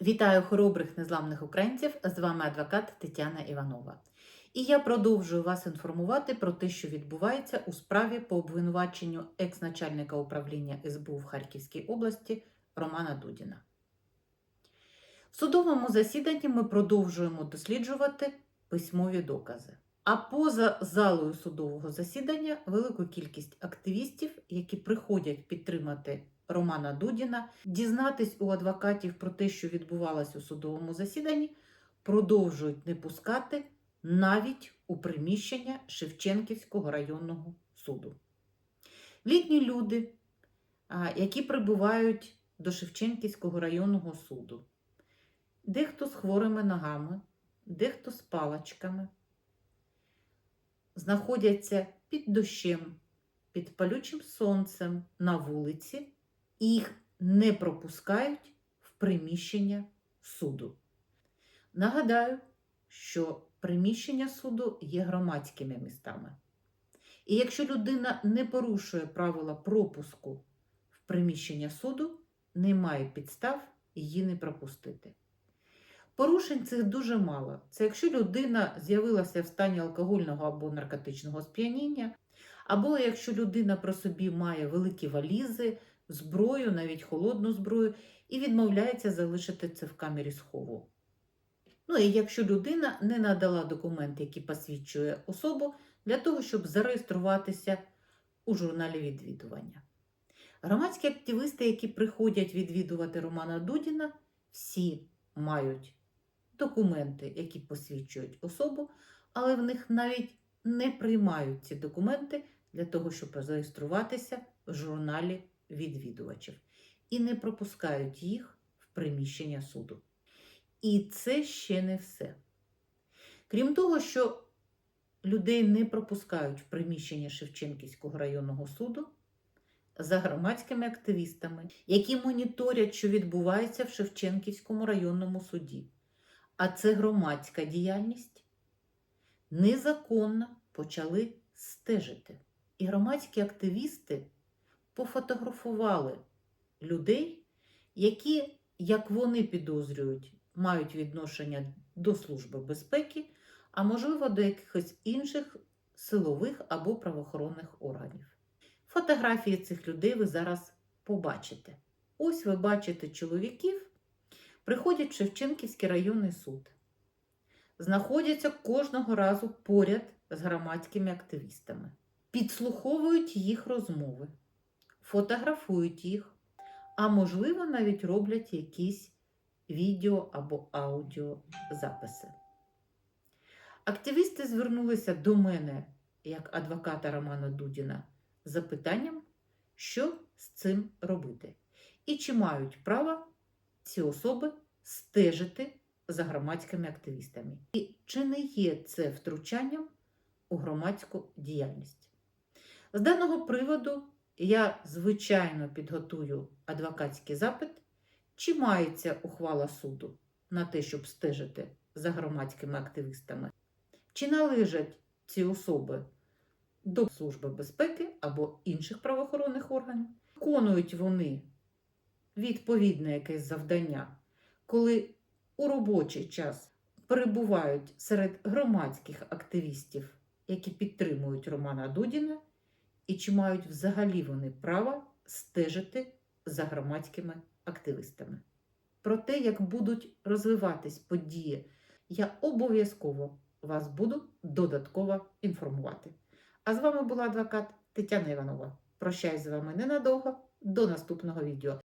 Вітаю хоробрих незламних українців! З вами адвокат Тетяна Іванова. І я продовжую вас інформувати про те, що відбувається у справі по обвинуваченню екс-начальника управління СБУ в Харківській області Романа Дудіна. В судовому засіданні ми продовжуємо досліджувати письмові докази. А поза залою судового засідання велику кількість активістів, які приходять підтримати Романа Дудіна, дізнатись у адвокатів про те, що відбувалось у судовому засіданні, продовжують не пускати навіть у приміщення Шевченківського районного суду. Літні люди, які прибувають до Шевченківського районного суду, дехто з хворими ногами, дехто з паличками, знаходяться під дощем, під палючим сонцем на вулиці, їх не пропускають в приміщення суду. Нагадаю, що приміщення суду є громадськими містами. І якщо людина не порушує правила пропуску в приміщення суду, немає підстав її не пропустити. Порушень цих дуже мало. Це якщо людина з'явилася в стані алкогольного або наркотичного сп'яніння, або якщо людина про собі має великі валізи, зброю, навіть холодну зброю, і відмовляється залишити це в камері схову. Ну і якщо людина не надала документ, який посвідчує особу, для того, щоб зареєструватися у журналі відвідування. Громадські активісти, які приходять відвідувати Романа Дудіна, всі мають документи, які посвідчують особу, але в них навіть не приймають ці документи для того, щоб зареєструватися в журналі відвідувачів і не пропускають їх в приміщення суду. І це ще не все. Крім того, що людей не пропускають в приміщення Шевченківського районного суду за громадськими активістами, які моніторять, що відбувається в Шевченківському районному суді. А це громадська діяльність, незаконно почали стежити. І громадські активісти пофотографували людей, які, як вони підозрюють, мають відношення до Служби безпеки, а можливо до якихось інших силових або правоохоронних органів. Фотографії цих людей ви зараз побачите. Ось ви бачите чоловіків, приходять в Шевченківський районний суд, знаходяться кожного разу поряд з громадськими активістами, підслуховують їх розмови, фотографують їх, а можливо, навіть роблять якісь відео або аудіозаписи. Активісти звернулися до мене як адвоката Романа Дудіна з запитанням, що з цим робити, і чи мають право ці особи стежити за громадськими активістами, і чи не є це втручанням у громадську діяльність. З даного приводу я, звичайно, підготую адвокатський запит, чи мається ухвала суду на те, щоб стежити за громадськими активістами, чи належать ці особи до Служби безпеки або інших правоохоронних органів, виконують вони відповідне якесь завдання, коли у робочий час перебувають серед громадських активістів, які підтримують Романа Дудіна, і чи мають взагалі вони право стежити за громадськими активістами. Про те, як будуть розвиватись події, я обов'язково вас буду додатково інформувати. А з вами була адвокат Тетяна Іванова. Прощаюсь з вами ненадовго. До наступного відео.